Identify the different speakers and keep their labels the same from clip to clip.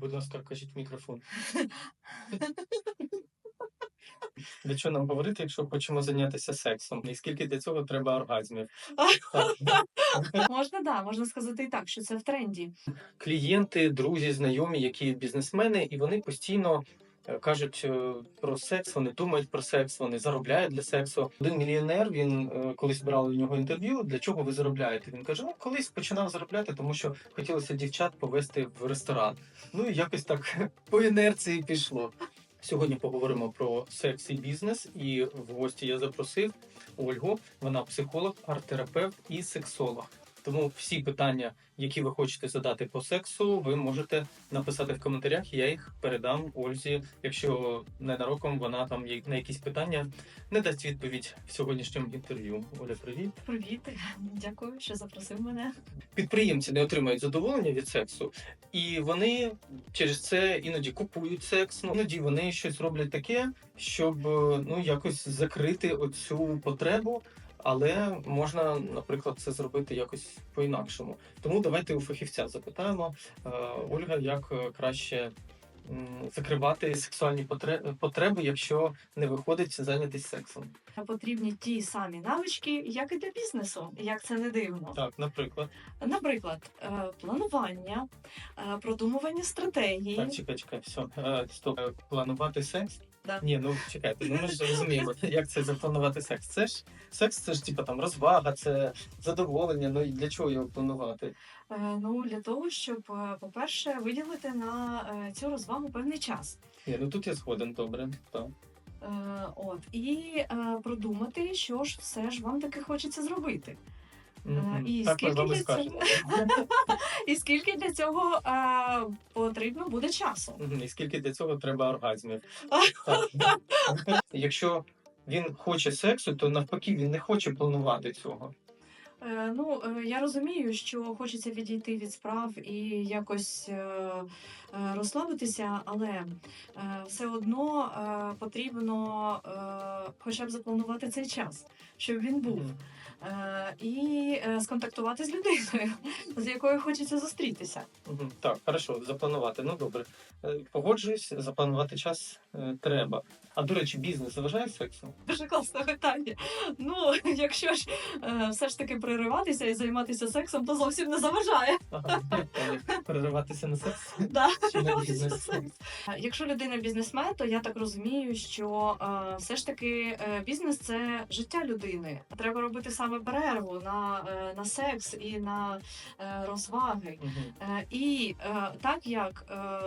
Speaker 1: Будь ласка, кажіть мікрофон. Для чого нам говорити, якщо хочемо зайнятися сексом? І скільки для цього треба оргазмів?
Speaker 2: Можна, да, можна сказати і так, що це в тренді.
Speaker 1: Клієнти, друзі, знайомі, які бізнесмени, і вони постійно кажуть е, про секс, вони думають про секс, вони заробляють для сексу. Один мільйонер він е, колись брали у нього інтерв'ю. Для чого ви заробляєте? Він каже: ну колись починав заробляти, тому що хотілося дівчат повести в ресторан. Ну і якось так по інерції пішло. Сьогодні поговоримо про секс і бізнес. І в гості я запросив Ольгу. Вона психолог, арт-терапевт і сексолог. Тому всі питання, які ви хочете задати по сексу, ви можете написати в коментарях. Я їх передам Ользі. Якщо ненароком вона там на якісь питання не дасть відповідь в сьогоднішньому інтерв'ю. Оля, привіт.
Speaker 2: Привіт, дякую, що запросив мене.
Speaker 1: Підприємці не отримають задоволення від сексу, і вони через це іноді купують секс. Ну, іноді вони щось роблять таке, щоб е, ну якось закрити оцю потребу. Але можна, наприклад, це зробити якось по-інакшому. Тому давайте у фахівця запитаємо, е, Ольга, як е, краще закривати сексуальні потре- потреби, якщо не виходить зайнятися сексом.
Speaker 2: Потрібні ті самі навички, як і для бізнесу, як це не дивно.
Speaker 1: Так, наприклад,
Speaker 2: Наприклад, е, планування, продумування стратегії.
Speaker 1: так, чекай, чекай, все, стоп, планувати секс.
Speaker 2: Да.
Speaker 1: Ні, ну чекайте, ну ми ж розуміємо, як це запланувати секс. Це ж секс, це ж типа там розвага, це задоволення. Ну і для чого його планувати?
Speaker 2: Е, Ну для того, щоб, е, по-перше, виділити на е, цю розвагу певний час.
Speaker 1: Ні, ну тут я згоден, добре. Так.
Speaker 2: Е, От і е, продумати, що ж все ж вам таки хочеться зробити.
Speaker 1: Мгм.
Speaker 2: і
Speaker 1: так
Speaker 2: скільки для
Speaker 1: скажемо.
Speaker 2: І скільки для цього е, потрібно буде часу.
Speaker 1: І скільки для цього треба оргазмів. Якщо він хоче сексу, то навпаки він не хоче планувати цього.
Speaker 2: Е, Ну, е, я розумію, що хочеться відійти від справ і якось е, розслабитися, але е, все одно е, потрібно е, хоча б запланувати цей час, щоб він був. Е, І е, сконтактувати з людиною, з якою хочеться зустрітися.
Speaker 1: Так, хорошо, запланувати. Ну добре. Е, Погоджуюсь, запланувати час е, треба. А до речі, бізнес заважає сексу?
Speaker 2: Дуже класне питання. Ну, якщо ж е, все ж таки пририватися і займатися сексом, то зовсім не заважає.
Speaker 1: Ага, перериватися на секс.
Speaker 2: Да. Е, Якщо людина бізнесмен, то я так розумію, що е, все ж таки е, бізнес це життя людини. Треба робити саме перерву на, е, на секс і на е, розваги. Е, І е, так як е,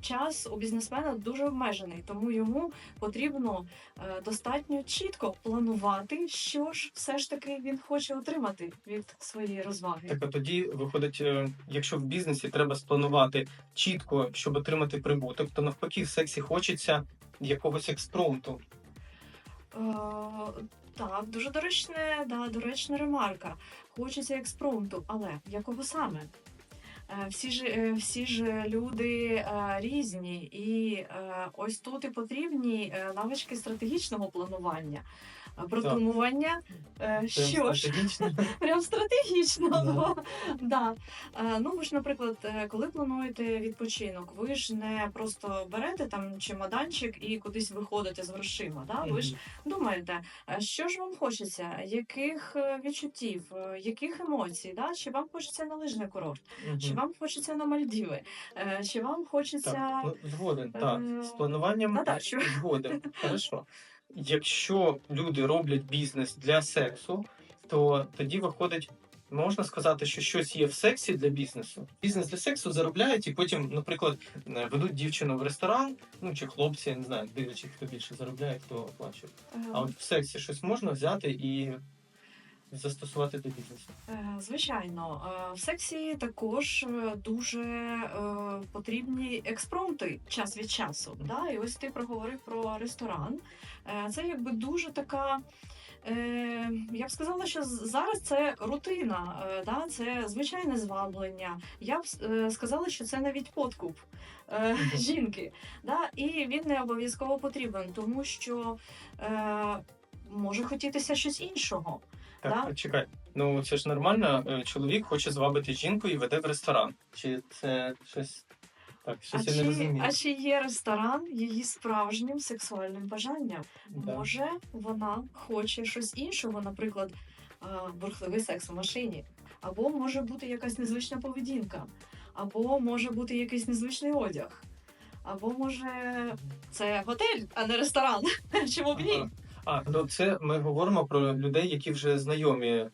Speaker 2: час у бізнесмена дуже обмежений, тому йому потрібно е, достатньо чітко планувати, що ж все ж таки він хоче отримати від своєї розваги.
Speaker 1: Так, а тоді виходить, е, якщо в бізнесі треба спланувати чітко, щоб отримати прибуток, то навпаки в сексі хочеться якогось експромту.
Speaker 2: Е, так, дуже доречне, да, доречна ремарка. Хочеться експромту, але якого саме? Е, Всі ж, е, всі ж люди е, різні, і е, ось тут і потрібні е, навички стратегічного планування, е, продумування. Е, Що ж. Прям стратегічно.
Speaker 1: Да.
Speaker 2: Ну, да. Е, ну ви ж, наприклад, е, коли плануєте відпочинок, ви ж не просто берете там чемоданчик і кудись виходите з грошима. Да? Ви ж думаєте, що ж вам хочеться, яких відчуттів, яких емоцій? Да? Чи вам хочеться на лижний курорт, чи вам хочеться на Мальдіви, е, чи вам хочеться.
Speaker 1: Так, згоден, так. З плануванням
Speaker 2: на дачу.
Speaker 1: згоден. Хорошо. Якщо люди роблять бізнес для сексу, то тоді виходить. Можна сказати, що щось є в сексі для бізнесу. Бізнес для сексу заробляють і потім, наприклад, е, ведуть дівчину в ресторан, ну чи хлопці, я не знаю, дивлячись, хто більше заробляє, хто оплачує.
Speaker 2: Ага.
Speaker 1: А от в сексі щось можна взяти і застосувати до бізнесу.
Speaker 2: Е, Звичайно, Е, в сексі також е, дуже потрібні експромти час від часу. Да? І ось ти проговорив про ресторан. Це якби дуже така. Я б сказала, що зараз це рутина, да? це звичайне зваблення. Я б сказала, що це навіть подкуп жінки. Да? І він не обов'язково потрібен, тому що може хотітися щось іншого.
Speaker 1: Так, чекай. Ну це ж нормально. е, Чоловік хоче звабити жінку і веде в ресторан. Чи це щось Так,
Speaker 2: А
Speaker 1: щось я не розумію.
Speaker 2: а чи є ресторан її справжнім сексуальним бажанням?
Speaker 1: Да.
Speaker 2: Може, вона хоче щось іншого, наприклад, бурхливий секс в машині, або може бути якась незвична поведінка, або може бути якийсь незвичний одяг, або може це готель, а не ресторан. Чому б ні?
Speaker 1: Ага. А, ну це ми говоримо про людей, які вже знайомі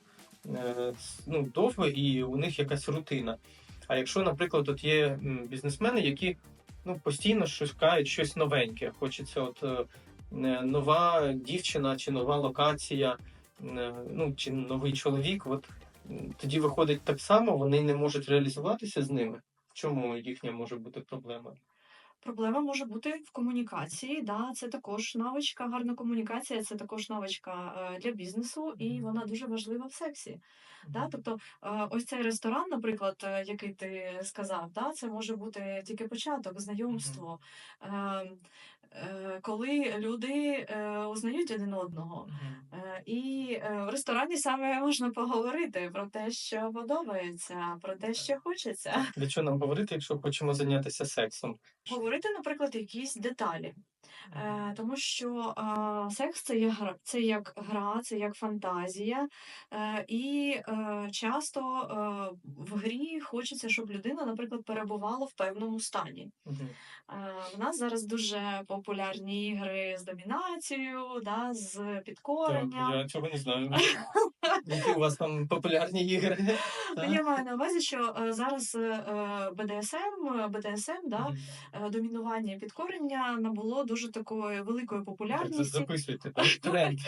Speaker 1: е, ну, довго, і у них якась рутина. А якщо, наприклад, от є бізнесмени, які ну, постійно шукають щось новеньке, хочеться от е, нова дівчина чи нова локація, е, ну чи новий чоловік, от тоді виходить так само, вони не можуть реалізуватися з ними. В чому їхня може бути проблема?
Speaker 2: Проблема може бути в комунікації. Да, це також навичка, гарна комунікація, це також навичка е, для бізнесу, і вона дуже важлива в сексі. Да? Тобто, е, ось цей ресторан, наприклад, е, який ти сказав, да, це може бути тільки початок, знайомство. Е, е, коли люди узнають один одного. І е, в ресторані саме можна поговорити про те, що подобається, про те, що хочеться.
Speaker 1: Для чого нам говорити, якщо хочемо зайнятися сексом?
Speaker 2: Говорити, наприклад, якісь деталі. Е, тому що е, секс це є гра, це як гра, це як фантазія, е, і е, часто е, в грі хочеться, щоб людина, наприклад, перебувала в певному стані.
Speaker 1: Мгм.
Speaker 2: Е, в нас зараз дуже популярні ігри з домінацією, да, з
Speaker 1: Так,
Speaker 2: підкоренням.
Speaker 1: я цього не знаю. Які у вас там популярні ігри?
Speaker 2: Ну, Я маю на увазі, що е, зараз е, БДСМ, БДСМ, да,
Speaker 1: Мгм.
Speaker 2: е, домінування і підкорення набуло дуже такої великої популярності.
Speaker 1: Записуйте, так? тренд.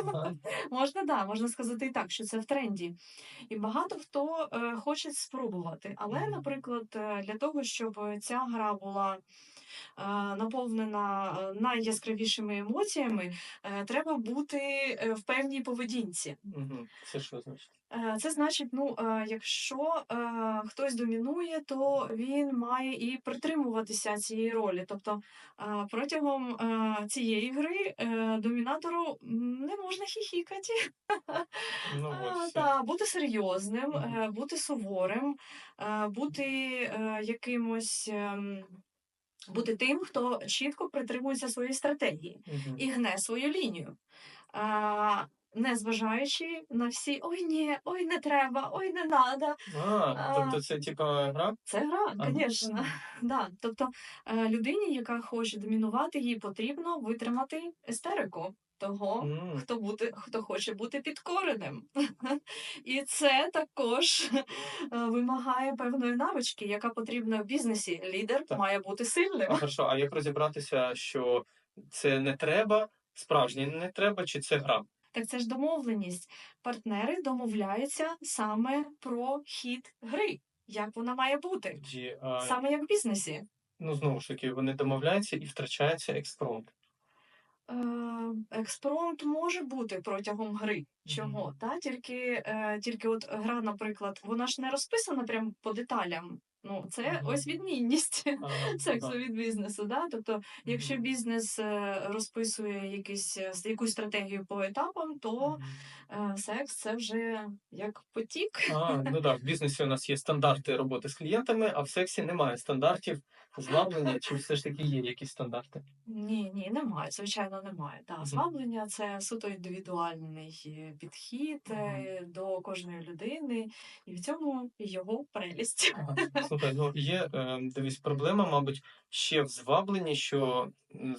Speaker 2: Можна, да, можна сказати і так, що це в тренді. І багато хто е, хоче спробувати. Але, наприклад, е, для того, щоб ця гра була наповнена е, найяскравішими емоціями, е, треба бути е, в певній поведінці.
Speaker 1: Це що значить?
Speaker 2: Це значить, ну, якщо хтось домінує, то він має і притримуватися цієї ролі. Тобто протягом цієї гри домінатору не можна хіхікати.
Speaker 1: Ну,
Speaker 2: та, бути серйозним, бути суворим, бути якимось. Бути тим, хто чітко притримується своєї стратегії
Speaker 1: угу.
Speaker 2: і гне свою лінію. А, не зважаючи на всі ой ні, ой, не треба, ой, не надо.
Speaker 1: А, тобто це типа гра?
Speaker 2: Це гра, звісно. Да. Тобто е, людині, яка хоче домінувати, їй потрібно витримати естерику того,
Speaker 1: М.
Speaker 2: хто бути, хто хоче бути підкореним. І це також е, вимагає певної навички, яка потрібна в бізнесі. Лідер
Speaker 1: Так.
Speaker 2: має бути сильним.
Speaker 1: А хорошо, а як розібратися, що це не треба, справжнє не треба, чи це гра?
Speaker 2: Так це ж домовленість. Партнери домовляються саме про хід гри, як вона має бути,
Speaker 1: Тоді, а,
Speaker 2: саме як в бізнесі.
Speaker 1: ну знову ж таки, вони домовляються і втрачається експромт.
Speaker 2: Е, Експромт може бути протягом гри. Чого? Та? Тільки, е, тільки от гра, наприклад, вона ж не розписана прям по деталям. Ну, це
Speaker 1: Мгм.
Speaker 2: ось відмінність
Speaker 1: А,
Speaker 2: сексу від бізнесу. Да? Тобто, якщо бізнес е, розписує якісь, е, якусь стратегію по етапам, то е, секс це вже як потік.
Speaker 1: А, ну так, в бізнесі у нас є стандарти роботи з клієнтами, а в сексі немає стандартів зваблення, чи все ж таки є якісь стандарти?
Speaker 2: Ні, ні, немає, звичайно, немає. Да, зваблення це суто індивідуальний е, підхід е, до кожної людини, і в цьому його прелість.
Speaker 1: Ага. Слухай, ну є е, дивись, проблема, мабуть, ще в звабленні, що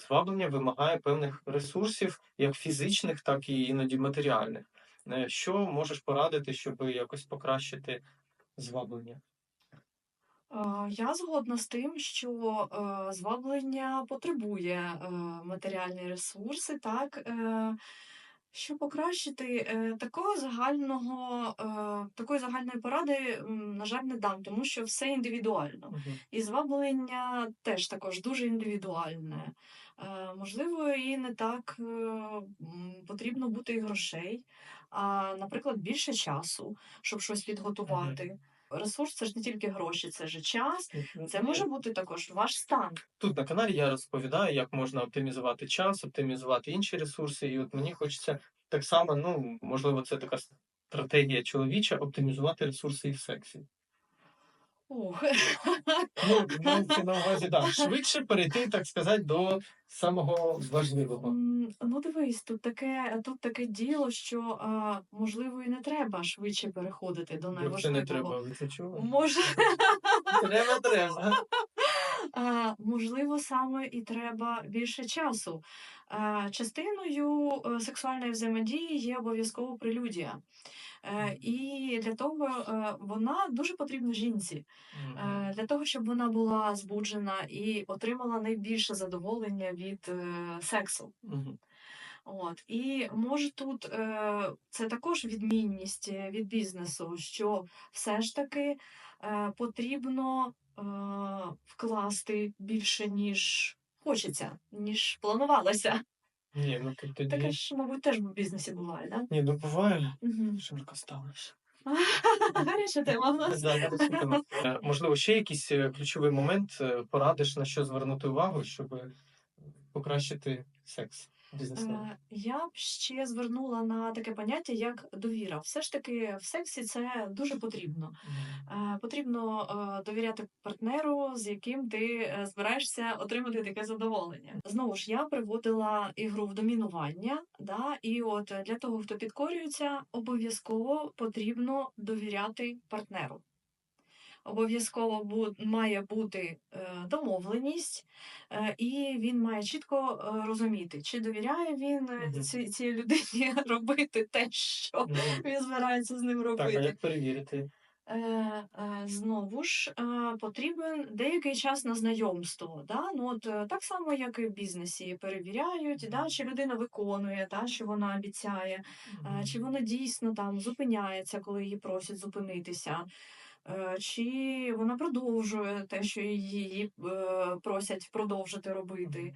Speaker 1: зваблення вимагає певних ресурсів, як фізичних, так і іноді матеріальних. Що можеш порадити, щоб якось покращити зваблення?
Speaker 2: Е, Я згодна з тим, що е, зваблення потребує е, матеріальні ресурси, так. Е, Щоб покращити е, такого загального, е, такої загальної поради, м, на жаль, не дам, тому що все індивідуально.
Speaker 1: Мгм.
Speaker 2: І зваблення теж також дуже індивідуальне. Е, можливо, і не так е, м, потрібно бути і грошей, а, наприклад, більше часу, щоб щось підготувати. Ресурс це ж не тільки гроші, це ж час. Це може бути також ваш стан.
Speaker 1: Тут на каналі я розповідаю, як можна оптимізувати час, оптимізувати інші ресурси. І от мені хочеться так само, ну можливо, це така стратегія чоловіча, оптимізувати ресурси і в сексі.
Speaker 2: Ох.
Speaker 1: Ну, мається на увазі, да, швидше перейти, так сказати, до самого важливого.
Speaker 2: Ну, дивись, тут таке, тут таке діло, що а, можливо і не треба швидше переходити до
Speaker 1: найважливого. Це не треба, ви це чули?
Speaker 2: Може,
Speaker 1: Треба, треба.
Speaker 2: Можливо, саме і треба більше часу. Частиною е, сексуальної взаємодії є обов'язково прелюдія. Е, І для того е, вона дуже потрібна жінці. Для того, щоб вона була збуджена і отримала найбільше задоволення від сексу. От і може тут це також відмінність від бізнесу, що все ж таки потрібно вкласти більше, ніж хочеться, ніж планувалося.
Speaker 1: Ні, ну тут тоді.
Speaker 2: Таке ж, мабуть, теж в бізнесі буває, да?
Speaker 1: Ні, ну буває.
Speaker 2: Угу.
Speaker 1: Жарко сталося.
Speaker 2: Гаряча тема в нас.
Speaker 1: Е, Можливо, ще якийсь е, ключовий момент е, порадиш, на що звернути увагу, щоб е, покращити секс бізнесмена.
Speaker 2: Е, Я б ще звернула на таке поняття, як довіра. Все ж таки, в сексі це дуже потрібно. Е, Потрібно е, довіряти партнеру, з яким ти збираєшся отримати таке задоволення. Знову ж я приводила ігру в домінування, да, і от для того, хто підкорюється, обов'язково потрібно довіряти партнеру. Обов'язково бу- має бути е, домовленість, е, і він має чітко е, розуміти, чи довіряє він е, ці, цій людині робити те, що
Speaker 1: Мгм.
Speaker 2: він збирається з ним
Speaker 1: Так, а
Speaker 2: робити.
Speaker 1: як перевірити?
Speaker 2: Е, е, знову ж е, потрібен деякий час на знайомство. Да? Ну, от, так само, як і в бізнесі, перевіряють, да? чи людина виконує, да? що вона обіцяє, е, чи вона дійсно там зупиняється, коли її просять зупинитися. Е, Чи вона продовжує те, що її е, просять продовжити робити.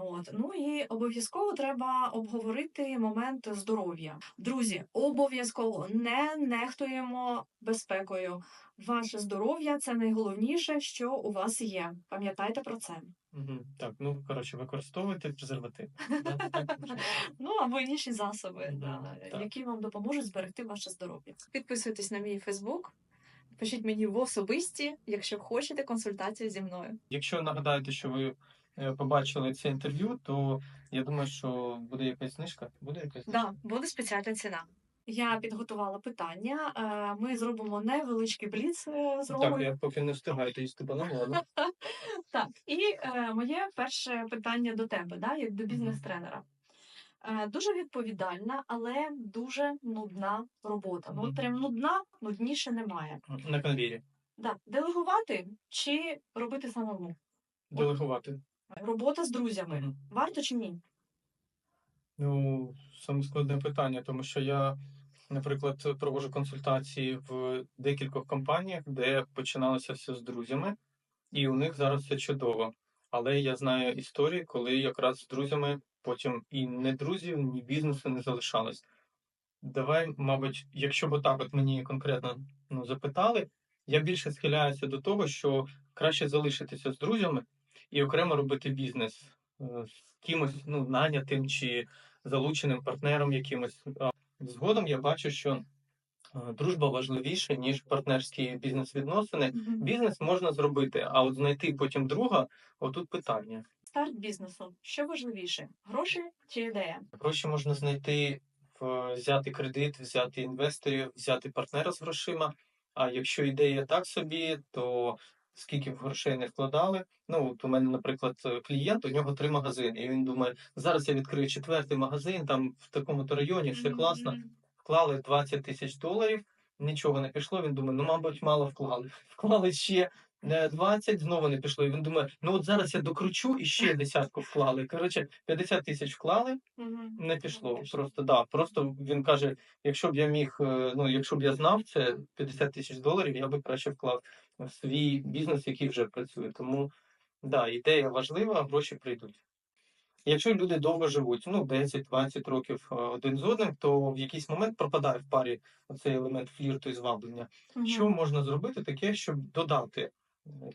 Speaker 2: От. Ну і обов'язково треба обговорити момент здоров'я. Друзі, обов'язково не нехтуємо безпекою. Ваше здоров'я це найголовніше, що у вас є. Пам'ятайте про це.
Speaker 1: Мгм. Так, ну коротше, використовуйте презерватив.
Speaker 2: Ну або інші засоби, які вам допоможуть зберегти ваше здоров'я. Підписуйтесь на мій Фейсбук, пишіть мені в особисті, якщо хочете консультацію зі мною.
Speaker 1: Якщо нагадаєте, що ви е, побачили це інтерв'ю, то я думаю, що буде якась знижка. Буде якась знижка?
Speaker 2: Да, буде спеціальна ціна. Я підготувала питання. е, Ми зробимо невеличкий бліц е, з
Speaker 1: Так, я поки не встигаю то їсти банан, ладно.
Speaker 2: Так, і моє перше питання до тебе, да, як до бізнес-тренера. Е, дуже відповідальна, але дуже нудна робота. Ну, от
Speaker 1: Мгм.
Speaker 2: прям нудна, нудніше немає.
Speaker 1: На конвірі.
Speaker 2: Да, делегувати чи робити самому?
Speaker 1: Делегувати.
Speaker 2: Робота з друзями.
Speaker 1: Мгм.
Speaker 2: Варто чи ні?
Speaker 1: Ну, саме складне питання, тому що я, наприклад, проводжу консультації в декількох компаніях, де починалося все з друзями, і у них зараз все чудово. Але я знаю історії, коли якраз з друзями потім і не друзів, ні бізнесу не залишалось. Давай, мабуть, якщо б отак от мені конкретно ну, запитали, я більше схиляюся до того, що краще залишитися з друзями і окремо робити бізнес е, з кимось ну, нанятим чи залученим партнером якимось. Згодом я бачу, що е, дружба важливіша, ніж партнерські бізнес-відносини. Бізнес можна зробити, а от знайти потім друга, отут питання.
Speaker 2: Старт бізнесу. Що важливіше? Гроші чи ідея?
Speaker 1: Гроші можна знайти, взяти кредит, взяти інвесторів, взяти партнера з грошима. А якщо ідея так собі, то скільки б грошей не вкладали. Ну, от у мене, наприклад, клієнт, у нього три магазини, і він думає, зараз я відкрию четвертий магазин, там в такому-то районі все класно. Вклали 20 тисяч доларів, нічого не пішло. Він думає, ну, мабуть, мало вклали. Вклали ще е, 20, знову не пішло. І він думає, ну от зараз я докручу і ще десятку вклали. Коротше, 50 тисяч вклали, не пішло. Просто да. Просто він каже: якщо б я міг, е, ну якщо б я знав це 50 тисяч доларів, я би краще вклав в свій бізнес, який вже працює. Тому да, ідея важлива, гроші прийдуть. Якщо люди довго живуть, ну 10-20 років е, один з одним, то в якийсь момент пропадає в парі цей елемент флірту і зваблення.
Speaker 2: Мгм.
Speaker 1: Що можна зробити таке, щоб додати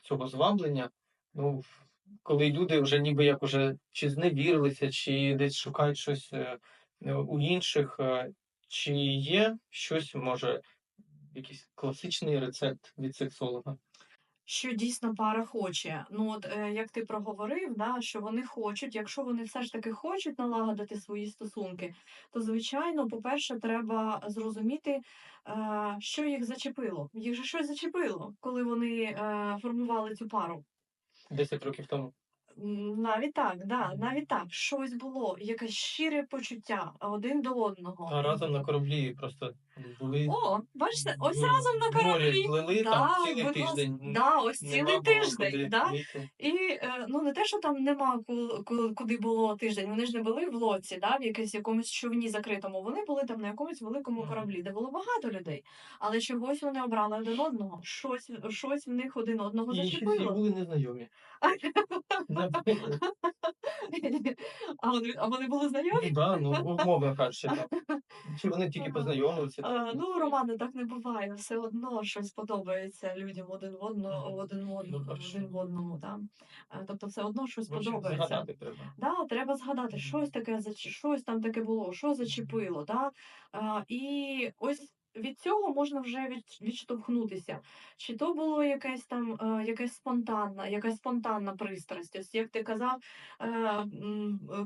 Speaker 1: цього зваблення? Ну, коли люди вже ніби як уже чи зневірилися, чи десь шукають щось е, е, у інших, е, чи є щось, може, якийсь класичний рецепт від сексолога?
Speaker 2: Що дійсно пара хоче. Ну, от е, як ти проговорив, да, що вони хочуть, якщо вони все ж таки хочуть налагодити свої стосунки, то звичайно, по-перше, треба зрозуміти, е, що їх зачепило. Їх же щось зачепило, коли вони е, формували цю пару.
Speaker 1: 10 років тому.
Speaker 2: Навіть так, да, навіть так, щось було, якесь щире почуття один до одного.
Speaker 1: А разом на кораблі просто були.
Speaker 2: О, бачите, ось
Speaker 1: в-
Speaker 2: разом на кораблі.
Speaker 1: плили
Speaker 2: Да,
Speaker 1: там цілий
Speaker 2: будь ласка,
Speaker 1: тиждень.
Speaker 2: да, ось
Speaker 1: Нема
Speaker 2: цілий
Speaker 1: було
Speaker 2: тиждень,
Speaker 1: куди
Speaker 2: да? І е, ну не те, що там нема ку- ку- куди було тиждень. Вони ж не були в лодці, да, в якомусь якомусь човні закритому. Вони були там на якомусь великому
Speaker 1: Мгм.
Speaker 2: кораблі, де було багато людей. Але чогось вони обрали один одного. Щось, щось в них один одного
Speaker 1: І ще всі
Speaker 2: зачепило.
Speaker 1: були незнайомі. Наприклад.
Speaker 2: А вони, а вони були знайомі?
Speaker 1: Ну да, ну умовно кажучи, так. Чи вони тільки познайомилися?
Speaker 2: А, ну, Романе, так не буває. Все одно щось подобається людям один в одному, один в одному,
Speaker 1: Ну,
Speaker 2: один в одному. Да. Е, Тобто, все одно щось подобається.
Speaker 1: згадати треба.
Speaker 2: Да, треба згадати, щось таке щось там таке було, що зачепило. Да? І ось від цього можна вже відштовхнутися. Чи то було якесь там е, якась спонтанна, якась спонтанна пристрасть. Ось як ти казав, е,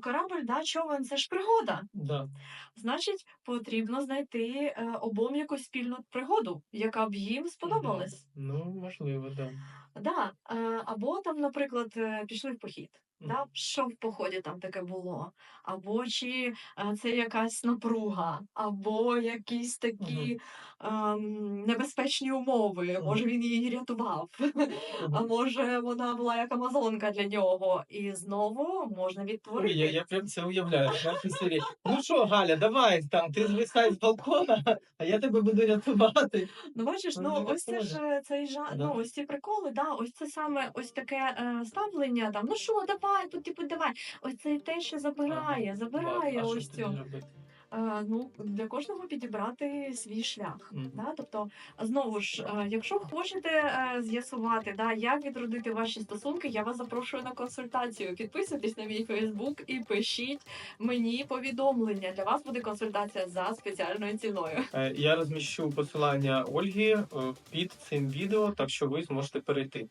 Speaker 2: корабль, да, човен це ж пригода.
Speaker 1: Да.
Speaker 2: Значить, потрібно знайти е, обом якусь спільну пригоду, яка б їм сподобалась.
Speaker 1: Ну, можливо, так.
Speaker 2: Да, е, або там, наприклад, пішли в похід. Да, що в поході там таке було? Або чи е, це якась напруга, або якісь такі ем, небезпечні умови. Може, він її рятував, а може, вона була як амазонка для нього. І знову можна
Speaker 1: Ой,
Speaker 2: відтворити.
Speaker 1: я, я прям це уявляю. Ну що, Галя, давай там, ти звисай з балкона, а я тебе буду рятувати.
Speaker 2: Ну, бачиш,
Speaker 1: Ну,
Speaker 2: ось це ж цей жа...
Speaker 1: Да.
Speaker 2: ну ось ці приколи, да, ось це саме ось таке е, ставлення там. Ну що, давай, тут типу, давай. Ось це те, що забирає, забирає
Speaker 1: а
Speaker 2: ось цю. Е, ну для кожного підібрати свій шлях.
Speaker 1: Мгм.
Speaker 2: Да? Тобто, знову ж, е, якщо хочете е, з'ясувати, да, як відродити ваші стосунки, я вас запрошую на консультацію. Підписуйтесь на мій Фейсбук і пишіть мені повідомлення. Для вас буде консультація за спеціальною ціною.
Speaker 1: Я розміщу посилання Ольги під цим відео, так що ви зможете перейти.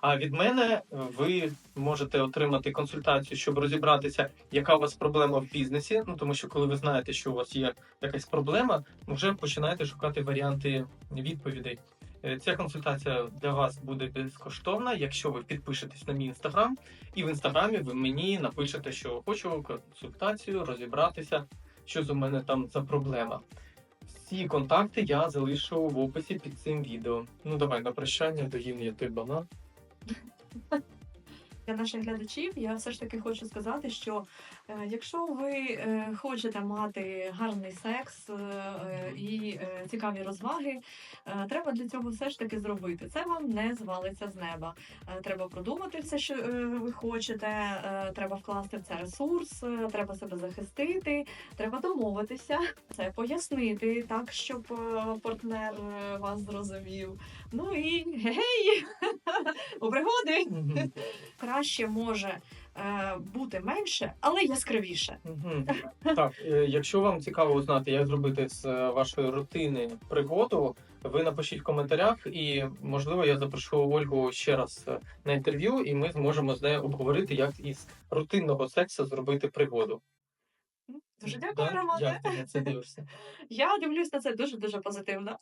Speaker 1: А від мене е, ви можете отримати консультацію, щоб розібратися, яка у вас проблема в бізнесі. Ну тому що коли ви знаєте, що у вас є якась проблема, вже починаєте шукати варіанти відповідей. Е, Ця консультація для вас буде безкоштовна, якщо ви підпишетесь на мій інстаграм, і в інстаграмі ви мені напишете, що хочу консультацію розібратися, що з у мене там за проблема. Всі контакти я залишу в описі під цим відео. Ну давай на прощання, доїм я той банан.
Speaker 2: Для наших глядачів я все ж таки хочу сказати, що е, якщо ви е, хочете мати гарний секс е, і е, цікаві розваги, е, треба для цього все ж таки зробити. Це вам не звалиться з неба. Е, треба продумати все, що ви хочете, треба вкласти в це ресурс, треба себе захистити, треба домовитися, це пояснити так, щоб партнер вас зрозумів. Ну і гей, у пригоди краще може е, бути менше, але яскравіше.
Speaker 1: Так, е, якщо вам цікаво узнати, як зробити з е, вашої рутини пригоду, ви напишіть в коментарях, і можливо я запрошу Ольгу ще раз на інтерв'ю, і ми зможемо з нею обговорити, як із рутинного сексу зробити пригоду.
Speaker 2: Дуже дякую? Романе. Я дивлюсь на це дуже дуже позитивно.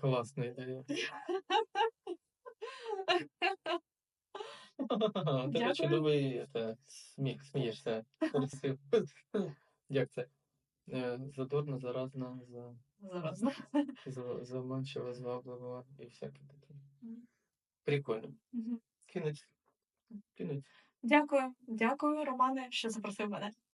Speaker 1: Класна ідея. Тебе
Speaker 2: Дякую.
Speaker 1: чудовий це, сміх, смієшся. Красиво. Як це? Е, Задорно, заразно, за,
Speaker 2: Зараз.
Speaker 1: за, заманчиво, звабливо і всяке таке.
Speaker 2: Мгм.
Speaker 1: Прикольно.
Speaker 2: Мгм.
Speaker 1: Кинуть. Кінець.
Speaker 2: Дякую, дякую, Романе, що запросив мене.